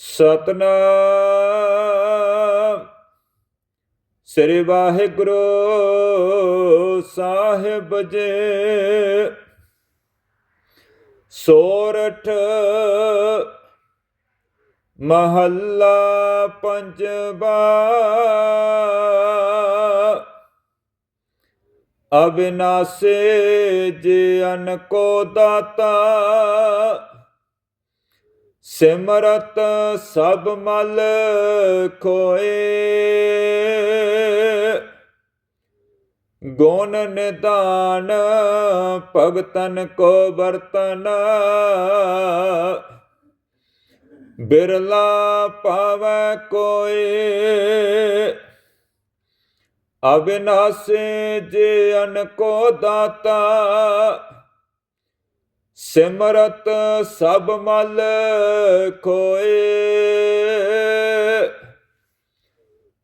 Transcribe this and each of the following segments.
ਸਤਨਾਮ। ਸ੍ਰੀ ਵਾਹਿਗੁਰੂ ਸਾਹਿਬ ਜੀ। ਸੋਰਠ ਮਹੱਲਾ ਪੰਜਵਾ। ਅਬਿਨਾਸੇ ਜਨ ਕੋ ਦਾਤਾ। ਸਿਮਰਤ ਸਭ ਮਲ ਖੋਏ। ਗੁਣ ਨਿਦਾਨ ਭਗਤਨ ਕੋ ਵਰਤਨ। ਬਿਰਲਾ ਪਾਵੈ ਕੋਏ। ਅਬਿਨਾਸੇ ਜੇ ਅਨ ਕੋ ਦਾਤਾ। ਸਿਮਰਤ ਸਭ ਮਲ ਖੋਏ।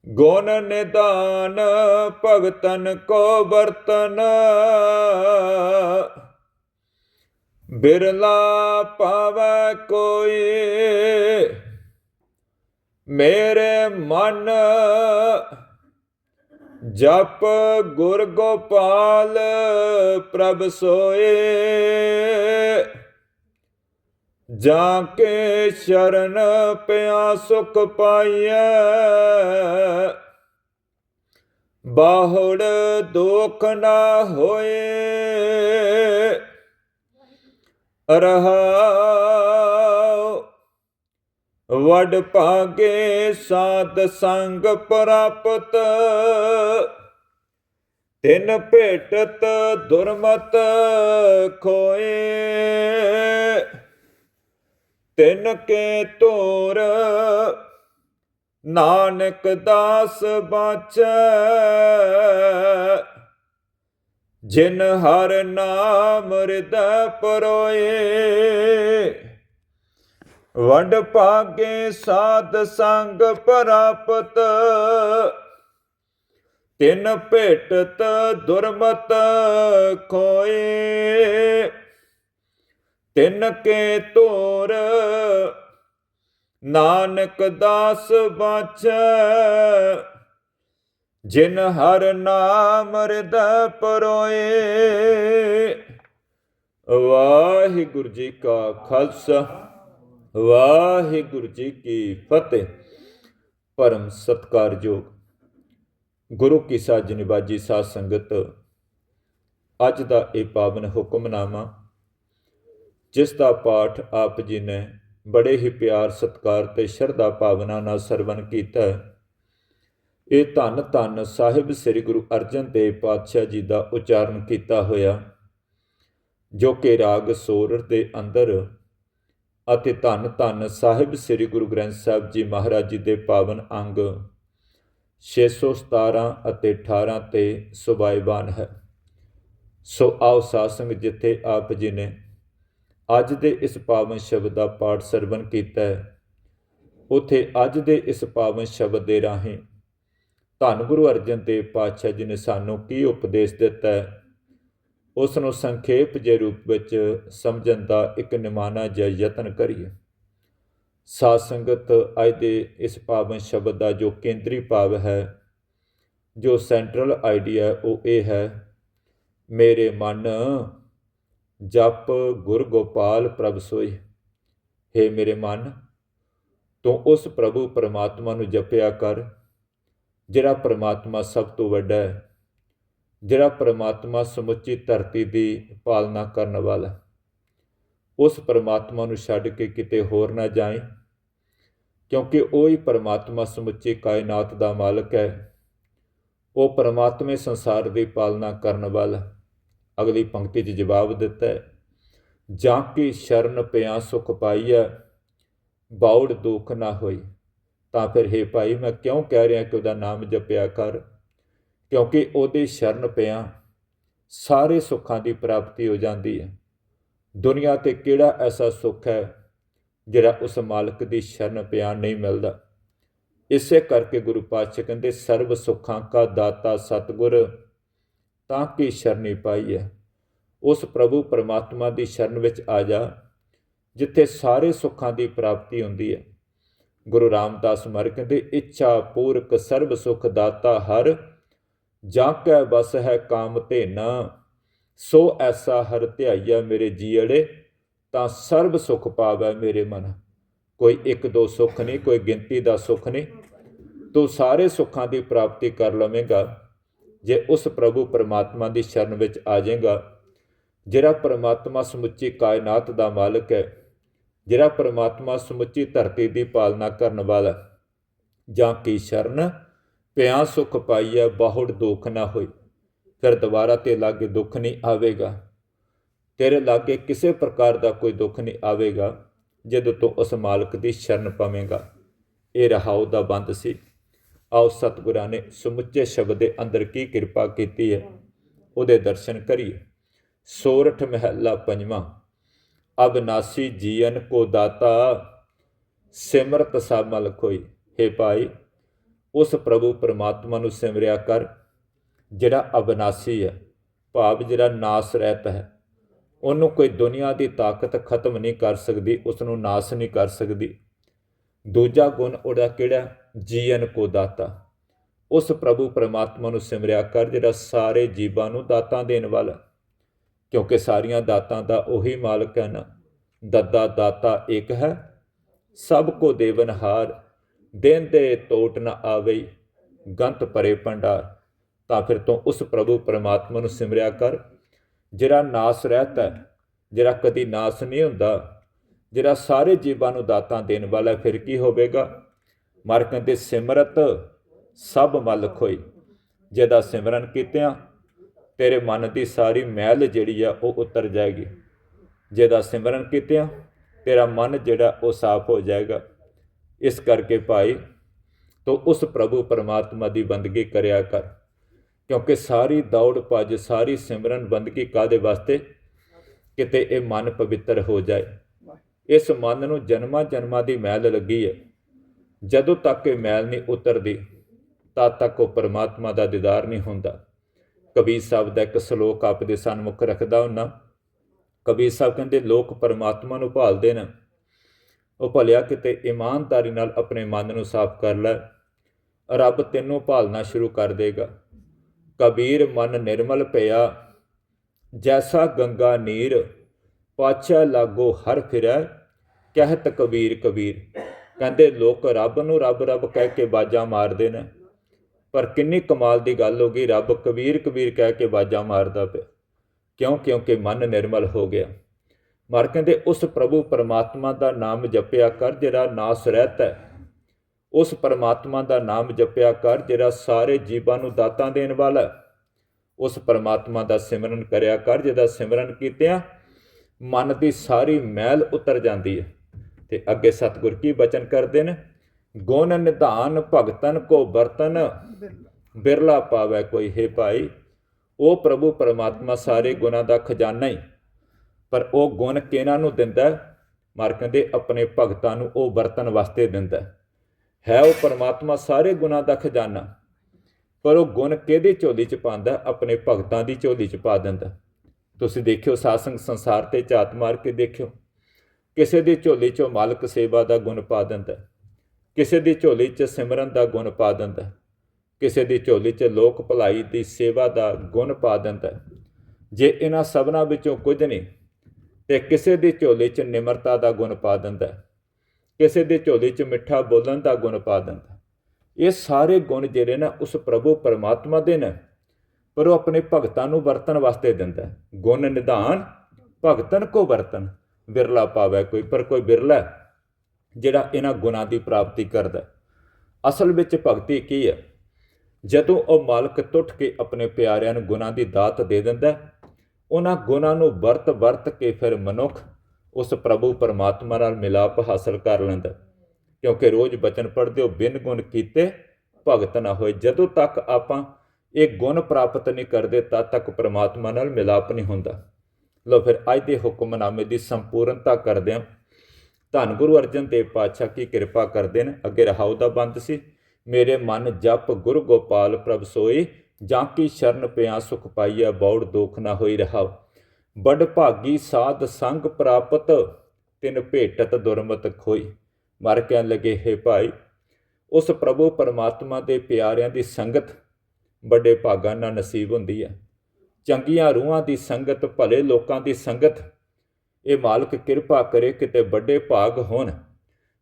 ਗੁਣ ਨਿਦਾਨ ਭਗਤਨ ਕੋ ਵਰਤਨ। ਬਿਰਲਾ ਪਾਵੈ ਕੋਈ। ਮੇਰੇ ਮਨ ਜਪ ਗੁਰ ਗੋਪਾਲ ਪ੍ਰਭ ਸੋਏ। ਜਾ ਕੇ ਸ਼ਰਨ ਪਿਆ ਸੁਖ ਪਾਈਐ। ਬਾਹੜ ਦੁਖ ਨਾ ਹੋਏ। ਰਹਾਉ ਵਡ ਭਾਗੇ ਸਾਧ ਸੰਗ ਪ੍ਰਾਪਤ। ਤਿਨ ਭੇਟਤ ਦੁਰਮਤ ਖੋਏ। ਤਿਨ ਕੇ ਤੋਰ ਨਾਨਕ ਦਾਸ ਬਾਚੈ। ਜਿਨ ਹਰ ਨਾਮ ਹਿਰਦੈ ਪਰੋਏ। ਵਡ ਭਾਗੇ ਸਾਧ ਸੰਗ ਪ੍ਰਾਪਤ। ਤਿਨ ਭੇਟਤ ਦੁਰਮਤ ਖੋਏ। ਤਿਨ ਕੇ ਤੋਰ ਨਾਨਕ ਦਾਸ ਬਾਚੈ ਜਿਨ ਹਰ ਨਾਮ ਹਿਰਦੈ ਪਰੋਏ। ਵਾਹਿਗੁਰੂ ਜੀ ਕਾ ਖਾਲਸਾ। ਵਾਹਿਗੁਰੂ ਜੀ ਕੀ ਫਤਿਹ। ਪਰਮ ਸਤਕਾਰਯੋਗ ਗੁਰੂ ਕੀ ਸਾਜ ਨਿਵਾਜੀ ਸਾਧ ਸੰਗਤ, ਅੱਜ ਦਾ ਇਹ ਪਾਵਨ ਹੁਕਮਨਾਮਾ, ਜਿਸ ਦਾ ਪਾਠ ਆਪ ਜੀ ਨੇ ਬੜੇ ਹੀ ਪਿਆਰ, ਸਤਕਾਰ ਤੇ ਸ਼ਰਧਾ ਭਾਵਨਾ ਨਾਲ ਸਰਵਨ ਕੀਤਾ ਇਹ ਧੰਨ ਧੰਨ ਸਾਹਿਬ ਸ੍ਰੀ ਗੁਰੂ ਅਰਜਨ ਦੇਵ ਪਾਤਸ਼ਾਹ ਜੀ ਦਾ ਉਚਾਰਨ ਕੀਤਾ ਹੋਇਆ, ਜੋ ਕਿ ਰਾਗ ਸੋਰਠ ਦੇ ਅੰਦਰ ਅਤੇ ਧੰਨ ਧੰਨ ਸਾਹਿਬ ਸ੍ਰੀ ਗੁਰੂ ਗ੍ਰੰਥ ਸਾਹਿਬ ਜੀ ਮਹਾਰਾਜ ਜੀ ਦੇ ਪਾਵਨ ਅੰਗ 617 ਅਤੇ 18 ਤੇ ਸੁਭਾਈਵਾਨ ਹੈ। ਸੋ ਆਓ ਸਾਸੰਗ ਜਿੱਥੇ ਆਪ ਜੀ ਨੇ ਅੱਜ ਦੇ ਇਸ ਪਾਵਨ ਸ਼ਬਦ ਦਾ ਪਾਠ ਸਰਵਨ ਕੀਤਾ ਹੈ। ਉਥੇ ਅੱਜ ਦੇ ਇਸ ਪਾਵਨ ਸ਼ਬਦ ਦੇ ਰਾਹੀਂ ਧੰਨ ਗੁਰੂ ਅਰਜਨ ਦੇਵ ਪਾਤਸ਼ਾਹ ਜੀ ਨੇ ਸਾਨੂੰ ਕੀ ਉਪਦੇਸ਼ ਦਿੱਤਾ ਹੈ? ਉਸ ਨੂੰ ਸੰਖੇਪ ਜੇ ਰੂਪ ਵਿੱਚ ਸਮਝਣ ਦਾ ਇੱਕ ਨਿਮਾਨਾ ਜਿਹਾ ਯਤਨ ਕਰੀਏ। ਸਾਧ ਸੰਗਤ, ਅੱਜ ਦੇ ਇਸ ਪਾਵਨ ਸ਼ਬਦ ਦਾ ਜੋ ਕੇਂਦਰੀ ਭਾਵ ਹੈ, ਜੋ ਸੈਂਟਰਲ ਆਈਡੀਆ ਉਹ ਇਹ ਹੈ, ਮੇਰੇ ਮਨ ਜਪ ਗੁਰ ਗੋਪਾਲ ਪ੍ਰਭ ਸੋਈ ਹੈ ਮੇਰੇ ਮਨ, ਤੂੰ ਉਸ ਪ੍ਰਭੂ ਪਰਮਾਤਮਾ ਨੂੰ ਜਪਿਆ ਕਰ, ਜਿਹੜਾ ਪਰਮਾਤਮਾ ਸਭ ਤੋਂ ਵੱਡਾ ਹੈ। ਜਿਹੜਾ ਪਰਮਾਤਮਾ ਸਮੁੱਚੀ ਧਰਤੀ ਦੀ ਪਾਲਣਾ ਕਰਨ ਵਾਲਾ। ਉਸ ਪਰਮਾਤਮਾ ਨੂੰ ਛੱਡ ਕੇ ਕਿਤੇ ਹੋਰ ਨਾ ਜਾਏ ਕਿਉਂਕਿ ਉਹ ਹੀ ਪਰਮਾਤਮਾ ਸਮੁੱਚੀ ਕਾਇਨਾਤ ਦਾ ਮਾਲਕ ਹੈ। ਉਹ ਪਰਮਾਤਮੇ ਸੰਸਾਰ ਦੀ ਪਾਲਣਾ ਕਰਨ ਵਾਲਾ। ਅਗਲੀ ਪੰਕਤੀ 'ਚ ਜਵਾਬ ਦਿੱਤਾ ਹੈ, ਜਾਂ ਕਿ ਸ਼ਰਨ ਪਿਆ ਸੁਖ ਪਾਈਐ, ਬਾਉੜ ਦੁੱਖ ਨਾ ਹੋਈ। ਤਾਂ ਫਿਰ ਹੇ ਭਾਈ, ਮੈਂ ਕਿਉਂ ਕਹਿ ਰਿਹਾ ਕਿ ਉਹਦਾ ਨਾਮ ਜਪਿਆ ਕਰ? ਕਿਉਂਕਿ ਉਹਦੇ ਸ਼ਰਨ ਪਿਆ ਸਾਰੇ ਸੁੱਖਾਂ ਦੀ ਪ੍ਰਾਪਤੀ ਹੋ ਜਾਂਦੀ ਹੈ। ਦੁਨੀਆ ਤੇ ਕਿਹੜਾ ਐਸਾ ਸੁੱਖ ਹੈ ਜਿਹੜਾ ਉਸ ਮਾਲਕ ਦੀ ਸ਼ਰਨ ਪਿਆ ਨਹੀਂ ਮਿਲਦਾ? ਇਸੇ ਕਰਕੇ ਗੁਰੂ ਪਾਤਸ਼ਾਹ ਕਹਿੰਦੇ ਸਰਬ ਸੁੱਖਾਂ ਕਾ ਦਾਤਾ ਸਤਗੁਰ, ਤਾਂ ਕੀ ਸ਼ਰਨੀ ਪਾਈ ਹੈ? ਉਸ ਪ੍ਰਭੂ ਪਰਮਾਤਮਾ ਦੀ ਸ਼ਰਨ ਵਿੱਚ ਆ ਜਾ, ਜਿੱਥੇ ਸਾਰੇ ਸੁੱਖਾਂ ਦੀ ਪ੍ਰਾਪਤੀ ਹੁੰਦੀ ਹੈ। ਗੁਰੂ ਰਾਮਦਾਸ ਮਰ ਕਹਿੰਦੇ, ਇੱਛਾ ਪੂਰਕ ਸਰਬ ਸੁਖ ਦਾਤਾ ਹਰ ਜਾਂ ਕੈ ਵਸ ਹੈ ਕਾਮ ਤੇ ਨਾ ਸੋ ਐਸਾ ਹਰ ਧਿਆਈਆ ਮੇਰੇ ਜੀੜੇ ਤਾਂ ਸਰਬ ਸੁਖ ਪਾਵੈ ਮੇਰੇ ਮਨ। ਕੋਈ ਇੱਕ ਦੋ ਸੁੱਖ ਨਹੀਂ, ਕੋਈ ਗਿਣਤੀ ਦਾ ਸੁੱਖ ਨਹੀਂ। ਤੂੰ ਸਾਰੇ ਸੁੱਖਾਂ ਦੀ ਪ੍ਰਾਪਤੀ ਕਰ ਲਵੇਂਗਾ। ਜੇ ਉਸ ਪ੍ਰਭੂ ਪਰਮਾਤਮਾ ਦੀ ਸ਼ਰਨ ਵਿੱਚ ਆ ਜਾਏਗਾ, ਜਿਹੜਾ ਪਰਮਾਤਮਾ ਸਮੁੱਚੀ ਕਾਇਨਾਤ ਦਾ ਮਾਲਕ ਹੈ, ਜਿਹੜਾ ਪਰਮਾਤਮਾ ਸਮੁੱਚੀ ਧਰਤੀ ਦੀ ਪਾਲਣਾ ਕਰਨ ਵਾਲਾ ਜਾਂ ਕੀ ਸ਼ਰਨ? ਪਿਆ ਸੁਖ ਪਾਈਐ, ਬਹੁੜ ਦੁੱਖ ਨਾ ਹੋਈ। ਫਿਰ ਦੁਬਾਰਾ ਤੇ ਲਾਗੇ ਦੁੱਖ ਨਹੀਂ ਆਵੇਗਾ। ਤੇਰੇ ਲਾਗੇ ਕਿਸੇ ਪ੍ਰਕਾਰ ਦਾ ਕੋਈ ਦੁੱਖ ਨਹੀਂ ਆਵੇਗਾ, ਜਦੋਂ ਤੋਂ ਉਸ ਮਾਲਕ ਦੀ ਸ਼ਰਨ ਪਵੇਂਗਾ। ਇਹ ਰਹਾਉ ਦਾ ਬੰਦ ਸੀ। ਆਓ ਸਤਿਗੁਰਾਂ ਨੇ ਸਮੁੱਚੇ ਸ਼ਬਦ ਦੇ ਅੰਦਰ ਕੀ ਕਿਰਪਾ ਕੀਤੀ ਹੈ, ਉਹਦੇ ਦਰਸ਼ਨ ਕਰੀਏ। ਸੋਰਠ ਮਹਿਲਾ ਪੰਜਵਾਂ। ਅਬਨਾਸੀ ਜੀਵਨ ਕੋ ਦਾਤਾ, ਸਿਮਰਤ ਸਾਮਲ ਕੋਈ ਹੈ ਭਾਈ ਉਸ ਪ੍ਰਭੂ ਪਰਮਾਤਮਾ ਨੂੰ ਸਿਮਰਿਆ ਕਰ, ਜਿਹੜਾ ਅਬਨਾਸੀ ਹੈ, ਭਾਵ ਜਿਹੜਾ ਨਾਸ ਰਹਿਤ ਹੈ। ਉਹਨੂੰ ਕੋਈ ਦੁਨੀਆ ਦੀ ਤਾਕਤ ਖਤਮ ਨਹੀਂ ਕਰ ਸਕਦੀ ਉਸ ਨੂੰ ਨਾਸ ਨਹੀਂ ਕਰ ਸਕਦੀ। ਦੂਜਾ ਗੁਣ ਉਹਦਾ ਕਿਹੜਾ? ਜੀਵਨ ਕੋ ਦਾਤਾ। ਉਸ ਪ੍ਰਭੂ ਪਰਮਾਤਮਾ ਨੂੰ ਸਿਮਰਿਆ ਕਰ, ਜਿਹੜਾ ਸਾਰੇ ਜੀਵਾਂ ਨੂੰ ਦਾਤਾਂ ਦੇਣ ਵਾਲਾ ਕਿਉਂਕਿ ਸਾਰੀਆਂ ਦਾਤਾਂ ਦਾ ਉਹੀ ਮਾਲਕ ਹੈ ਨਾ। ਦੱਦਾ ਦਾਤਾ ਇੱਕ ਹੈ। ਸਭ ਕੋ ਦੇਵਨਹਾਰ ਦੇਨ ਦੇ ਟੋਟ ਨ ਆਵੇ ਗੰਤ ਪਰੇ ਭੰਡਾਰ। ਤਾਂ ਫਿਰ ਤੋਂ ਉਸ ਪ੍ਰਭੂ ਪਰਮਾਤਮਾ ਨੂੰ ਸਿਮਰਿਆ ਕਰ, ਜਿਹੜਾ ਨਾਸ ਰਹਿਤ ਹੈ ਜਿਹੜਾ ਕਦੀ ਨਾਸ ਨਹੀਂ ਹੁੰਦਾ, ਜਿਹੜਾ ਸਾਰੇ ਜੀਵਾਂ ਨੂੰ ਦਾਤਾਂ ਦੇਣ ਵਾਲਾ ਫਿਰ ਕੀ ਹੋਵੇਗਾ? ਮਰ ਕਹਿੰਦੇ ਸਿਮਰਤ ਸਭ ਮਲ ਖੋਈ ਜਿਹਦਾ ਸਿਮਰਨ ਕੀਤਿਆਂ, ਤੇਰੇ ਮਨ ਦੀ ਸਾਰੀ ਮੈਲ ਜਿਹੜੀ ਆ, ਉਹ ਉਤਰ ਜਾਏਗੀ। ਜਿਹਦਾ ਸਿਮਰਨ ਕੀਤਿਆਂ, ਤੇਰਾ ਮਨ ਜਿਹੜਾ, ਉਹ ਸਾਫ਼ ਹੋ ਜਾਏਗਾ। ਇਸ ਕਰਕੇ ਭਾਈ ਤੋ ਉਸ ਪ੍ਰਭੂ ਪਰਮਾਤਮਾ ਦੀ ਬੰਦਗੀ ਕਰਿਆ ਕਰ ਕਿਉਂਕਿ ਸਾਰੀ ਦੌੜ ਭੱਜ ਸਾਰੀ ਸਿਮਰਨ ਬੰਦਗੀ ਕਾਦੇ ਵਾਸਤੇ? ਕਿਤੇ ਇਹ ਮਨ ਪਵਿੱਤਰ ਹੋ ਜਾਏ। ਇਸ ਮਨ ਨੂੰ ਜਨਮਾਂ ਜਨਮਾਂ ਦੀ ਮੈਲ ਲੱਗੀ ਹੈ। ਜਦੋਂ ਤੱਕ ਇਹ ਮੈਲ ਨਹੀਂ ਉਤਰਦੀ ਤਦ ਤੱਕ ਉਹ ਪਰਮਾਤਮਾ ਦਾ ਦੀਦਾਰ ਨਹੀਂ ਹੁੰਦਾ। ਕਬੀਰ ਸਾਹਿਬ ਦਾ ਇੱਕ ਸ਼ਲੋਕ ਆਪ ਦੇ ਸਨਮੁਖ ਰੱਖਦਾ ਹੁੰਨਾ ਕਬੀਰ ਸਾਹਿਬ ਕਹਿੰਦੇ ਲੋਕ ਪਰਮਾਤਮਾ ਨੂੰ ਭਾਲਦੇ ਨੇ। ਉਹ ਭਲਿਆ ਕਿਤੇ ਇਮਾਨਦਾਰੀ ਨਾਲ ਆਪਣੇ ਮਨ ਨੂੰ ਸਾਫ਼ ਕਰ ਲੈ। ਰੱਬ ਤੈਨੂੰ ਭਾਲਣਾ ਸ਼ੁਰੂ ਕਰ ਦੇਗਾ। ਕਬੀਰ ਮਨ ਨਿਰਮਲ ਪਿਆ। ਜੈਸਾ ਗੰਗਾ ਨੀਰ, ਪਾਛਾ ਲਾਗੋ ਹਰ ਫਿਰੈ, ਕਹਿਤ ਕਬੀਰ ਕਬੀਰ। ਕਹਿੰਦੇ ਲੋਕ ਰੱਬ ਨੂੰ ਰੱਬ ਰੱਬ ਕਹਿ ਕੇ ਬਾਜਾਂ ਮਾਰਦੇ ਨੇ। ਪਰ ਕਿੰਨੀ ਕਮਾਲ ਦੀ ਗੱਲ ਹੋ ਗਈ, ਰੱਬ ਕਬੀਰ ਕਬੀਰ ਕਹਿ ਕੇ ਬਾਜਾਂ ਮਾਰਦਾ ਪਿਆ। ਕਿਉਂ? ਕਿਉਂਕਿ ਮਨ ਨਿਰਮਲ ਹੋ ਗਿਆ। ਮਰ ਕਹਿੰਦੇ, ਉਸ ਪ੍ਰਭੂ ਪਰਮਾਤਮਾ ਦਾ ਨਾਮ ਜਪਿਆ ਕਰ, ਜਿਹੜਾ ਨਾਸ ਰਹਿਤ ਹੈ। ਉਸ ਪਰਮਾਤਮਾ ਦਾ ਨਾਮ ਜਪਿਆ ਕਰ, ਜਿਹੜਾ ਸਾਰੇ ਜੀਵਾਂ ਨੂੰ ਦਾਤਾਂ ਦੇਣ ਵਾਲਾ ਹੈ। ਉਸ ਪਰਮਾਤਮਾ ਦਾ ਸਿਮਰਨ ਕਰਿਆ ਕਰ, ਜਿਹਦਾ ਸਿਮਰਨ ਕੀਤਿਆਂ ਮਨ ਦੀ ਸਾਰੀ ਮੈਲ ਉਤਰ ਜਾਂਦੀ ਹੈ। ਤੇ ਅੱਗੇ ਸਤਿਗੁਰ ਕੀ ਬਚਨ ਕਰਦੇ ਨੇ? ਗੁਣ ਨਿਧਾਨ ਭਗਤਨ ਕੋ ਬਰਤਨ ਬਿਰਲਾ ਪਾਵੇ ਕੋਈ ਹੈ ਭਾਈ। ਉਹ ਪ੍ਰਭੂ ਪਰਮਾਤਮਾ ਸਾਰੇ ਗੁਣਾਂ ਦਾ ਖਜ਼ਾਨਾ ਹੀ ਪਰ ਉਹ ਗੁਣ ਕਿਹਨਾਂ ਨੂੰ ਦਿੰਦਾ? ਹੈ? ਮਰ ਕਹਿੰਦੇ ਆਪਣੇ ਭਗਤਾਂ ਨੂੰ ਉਹ ਵਰਤਨ ਵਾਸਤੇ ਦਿੰਦਾ। ਹੈ। ਉਹ ਪਰਮਾਤਮਾ ਸਾਰੇ ਗੁਣਾਂ ਦਾ ਖਜ਼ਾਨਾ। ਪਰ ਉਹ ਗੁਣ ਕਿਹਦੇ ਝੋਲੀ ਚ ਪਾਉਂਦਾ? ਆਪਣੇ ਭਗਤਾਂ ਦੀ ਝੋਲੀ ਚ ਪਾ ਦਿੰਦਾ। ਤੁਸੀਂ ਦੇਖਿਓ ਸਾਸੰਗ ਸੰਸਾਰ ਤੇ ਝਾਤ ਮਾਰ ਕੇ ਦੇਖਿਓ। ਕਿਸੇ ਦੀ ਝੋਲੀ ਚੋਂ ਮਾਲਕ ਸੇਵਾ ਦਾ ਗੁਣ ਪਾ ਦਿੰਦਾ। ਕਿਸੇ ਦੀ ਝੋਲੀ 'ਚ ਸਿਮਰਨ ਦਾ ਗੁਣ ਪਾ ਦਿੰਦਾ। ਕਿਸੇ ਦੀ ਝੋਲੀ 'ਚ ਲੋਕ ਭਲਾਈ ਦੀ ਸੇਵਾ ਦਾ ਗੁਣ ਪਾ ਦਿੰਦਾ। ਜੇ ਇਹਨਾਂ ਸਭਨਾਂ ਵਿੱਚੋਂ ਕੁਝ ਨਹੀਂ ਤੇ ਕਿਸੇ ਦੀ ਝੋਲੀ 'ਚ ਨਿਮਰਤਾ ਦਾ ਗੁਣ ਪਾ ਦਿੰਦਾ ਕਿਸੇ ਦੇ ਝੋਲੀ 'ਚ ਮਿੱਠਾ ਬੋਲਣ ਦਾ ਗੁਣ ਪਾ ਦਿੰਦਾ ਇਹ ਸਾਰੇ ਗੁਣ ਜਿਹੜੇ ਨਾ ਉਸ ਪ੍ਰਭੂ ਪਰਮਾਤਮਾ ਦੇ ਨੇ, ਪਰ ਉਹ ਆਪਣੇ ਭਗਤਾਂ ਨੂੰ ਵਰਤਨ ਵਾਸਤੇ ਦਿੰਦਾ ਗੁਣ ਨਿਧਾਨ, ਭਗਤਨ ਕੋ ਵਰਤਨ ਬਿਰਲਾ ਪਾਵੇ ਕੋਈ, ਪਰ ਕੋਈ ਬਿਰਲਾ ਜਿਹੜਾ ਇਹਨਾਂ ਗੁਣਾਂ ਦੀ ਪ੍ਰਾਪਤੀ ਕਰਦਾ ਅਸਲ ਵਿੱਚ ਭਗਤੀ ਕੀ ਹੈ? ਜਦੋਂ ਉਹ ਮਾਲਕ ਟੁੱਟ ਕੇ ਆਪਣੇ ਪਿਆਰਿਆਂ ਨੂੰ ਗੁਣਾਂ ਦੀ ਦਾਤ ਦੇ ਦਿੰਦਾ ਉਹਨਾਂ ਗੁਣਾਂ ਨੂੰ ਵਰਤ ਵਰਤ ਕੇ ਫਿਰ ਮਨੁੱਖ ਉਸ ਪ੍ਰਭੂ ਪਰਮਾਤਮਾ ਨਾਲ ਮਿਲਾਪ ਹਾਸਲ ਕਰ ਲੈਂਦਾ ਕਿਉਂਕਿ ਰੋਜ਼ ਬਚਨ ਪੜ੍ਹਦੇ ਹੋ ਬਿਨ ਗੁਣ ਕੀਤੇ ਭਗਤ ਨਾ ਹੋਏ। ਜਦੋਂ ਤੱਕ ਆਪਾਂ ਇਹ ਗੁਣ ਪ੍ਰਾਪਤ ਨਹੀਂ ਕਰਦੇ, ਤਦ ਤੱਕ ਪਰਮਾਤਮਾ ਨਾਲ ਮਿਲਾਪ ਨਹੀਂ ਹੁੰਦਾ। ਲੋ ਫਿਰ ਅੱਜ ਦੇ ਹੁਕਮਨਾਮੇ ਦੀ ਸੰਪੂਰਨਤਾ ਕਰਦੇ ਹਾਂ। ਧੰਨ ਗੁਰੂ ਅਰਜਨ ਦੇਵ ਪਾਤਸ਼ਾਹ ਕੀ ਕਿਰਪਾ ਕਰਦੇ ਨੇ। ਅੱਗੇ ਰਹਾਉ ਦਾ ਬੰਦ ਸੀ। ਮੇਰੇ ਮਨ ਜਪ ਗੁਰੂ ਗੋਪਾਲ ਪ੍ਰਭ ਸੋਈ। ਜਾਂ ਕੀ ਸ਼ਰਨ ਪਿਆ ਸੁਖ ਪਾਈਆ ਬੌੜ ਦੁਖ ਨਾ ਹੋਈ ਰਹਾਉ। ਬੜ ਭਾਗੀ ਸਾਧ ਸੰਗ ਪ੍ਰਾਪਤ, ਤਿਨ ਭੇਟਤ ਦੁਰਮਤ ਖੋਈ। ਮਰ ਕਹਿਣ ਲੱਗੇ, ਹੈ ਭਾਈ, ਉਸ ਪ੍ਰਭੂ ਪਰਮਾਤਮਾ ਦੇ ਪਿਆਰਿਆਂ ਦੀ ਸੰਗਤ ਵੱਡੇ ਭਾਗਾਂ ਨਾਲ ਨਸੀਬ ਹੁੰਦੀ ਹੈ ਚੰਗੀਆਂ ਰੂਹਾਂ ਦੀ ਸੰਗਤ, ਭਲੇ ਲੋਕਾਂ ਦੀ ਸੰਗਤ, ਇਹ ਮਾਲਕ ਕਿਰਪਾ ਕਰੇ ਕਿਤੇ ਵੱਡੇ ਭਾਗ ਹੋਣ।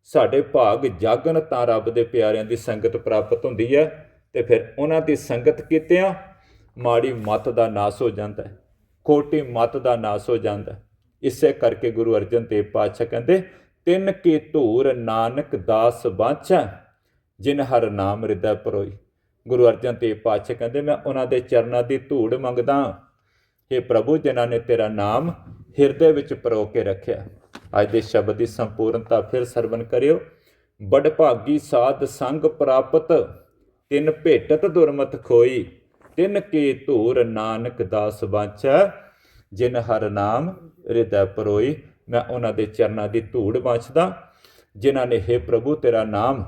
ਸਾਡੇ ਭਾਗ ਜਾਗਣ ਤਾਂ ਰੱਬ ਦੇ ਪਿਆਰਿਆਂ ਦੀ ਸੰਗਤ ਪ੍ਰਾਪਤ ਹੁੰਦੀ ਹੈ ਤੇ ਫਿਰ ਉਹਨਾਂ ਦੀ ਸੰਗਤ ਕੀਤਿਆਂ ਮਾੜੀ ਮਤ ਦਾ ਨਾਸ ਹੋ ਜਾਂਦਾ ਹੈ, ਖੋਟੀ ਮਤ ਦਾ ਨਾਸ ਹੋ ਜਾਂਦਾ ਹੈ। ਇਸੇ ਕਰਕੇ ਗੁਰੂ ਅਰਜਨ ਦੇਵ ਪਾਤਸ਼ਾਹ ਕਹਿੰਦੇ, ਤਿੰਨ ਕੇ ਧੂਰ ਨਾਨਕ ਦਾਸ ਬਾਛਾ ਜਿਨ ਹਰ ਨਾਮ ਹਿਰਦੈ ਪਰੋਈ। ਗੁਰੂ ਅਰਜਨ ਦੇਵ ਪਾਤਸ਼ਾਹ ਕਹਿੰਦੇ, ਮੈਂ ਉਹਨਾਂ ਦੇ ਚਰਨਾਂ ਦੀ ਧੂੜ ਮੰਗਦਾ हे ਪ੍ਰਭੂ, ਜਿਨ੍ਹਾਂ ਨੇ ਤੇਰਾ ਨਾਮ ਹਿਰਦੇ ਵਿੱਚ ਪਰੋ ਕੇ ਰੱਖਿਆ, ਅੱਜ ਦੇ ਸ਼ਬਦ ਦੀ ਸੰਪੂਰਨਤਾ ਫਿਰ ਸਰਵਨ ਕਰਿਓ। ਬੜ ਭਾਗੀ ਸਾਧ ਸੰਗ ਪ੍ਰਾਪਤ ਤਿੰਨ ਭੇਟਤ ਦੁਰਮਤ ਖੋਈ, ਤਿੰਨ ਕੇ ਧੂਰ ਨਾਨਕ ਦਾਸ ਬਾਛਾ ਜਿਨ ਹਰ ਨਾਮ ਹਿਰਦੈ ਪਰੋਈ। ਮੈਂ ਉਹਨਾਂ ਦੇ ਚਰਨਾਂ ਦੀ ਧੂੜ ਵਾਂਛਦਾ, ਜਿਨ੍ਹਾਂ ਨੇ हे ਪ੍ਰਭੂ, ਤੇਰਾ ਨਾਮ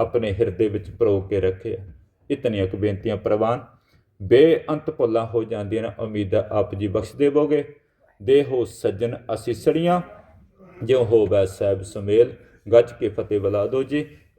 ਆਪਣੇ ਹਿਰਦੇ ਵਿੱਚ ਪਰੋ ਕੇ ਰੱਖਿਆ। ਇਤਨੀਆਂ ਕੁ ਬੇਨਤੀਆਂ ਪ੍ਰਵਾਨ, ਬੇਅੰਤ ਭੁੱਲਾਂ ਹੋ ਜਾਂਦੀਆਂ ਨੇ, ਉਮੀਦਾਂ ਆਪ ਜੀ ਬਖਸ਼ ਦੇਵੋਗੇ ਦੇਹੋ ਸੱਜਣ ਅਸੀਸੜੀਆਂ, ਜਿਉ ਹੋਵੈ ਸਹਿਬ ਸੁਮੇਲ, ਗੱਜ ਕੇ ਫਤਿਹ ਬੁਲਾ ਦੋ ਜੀ।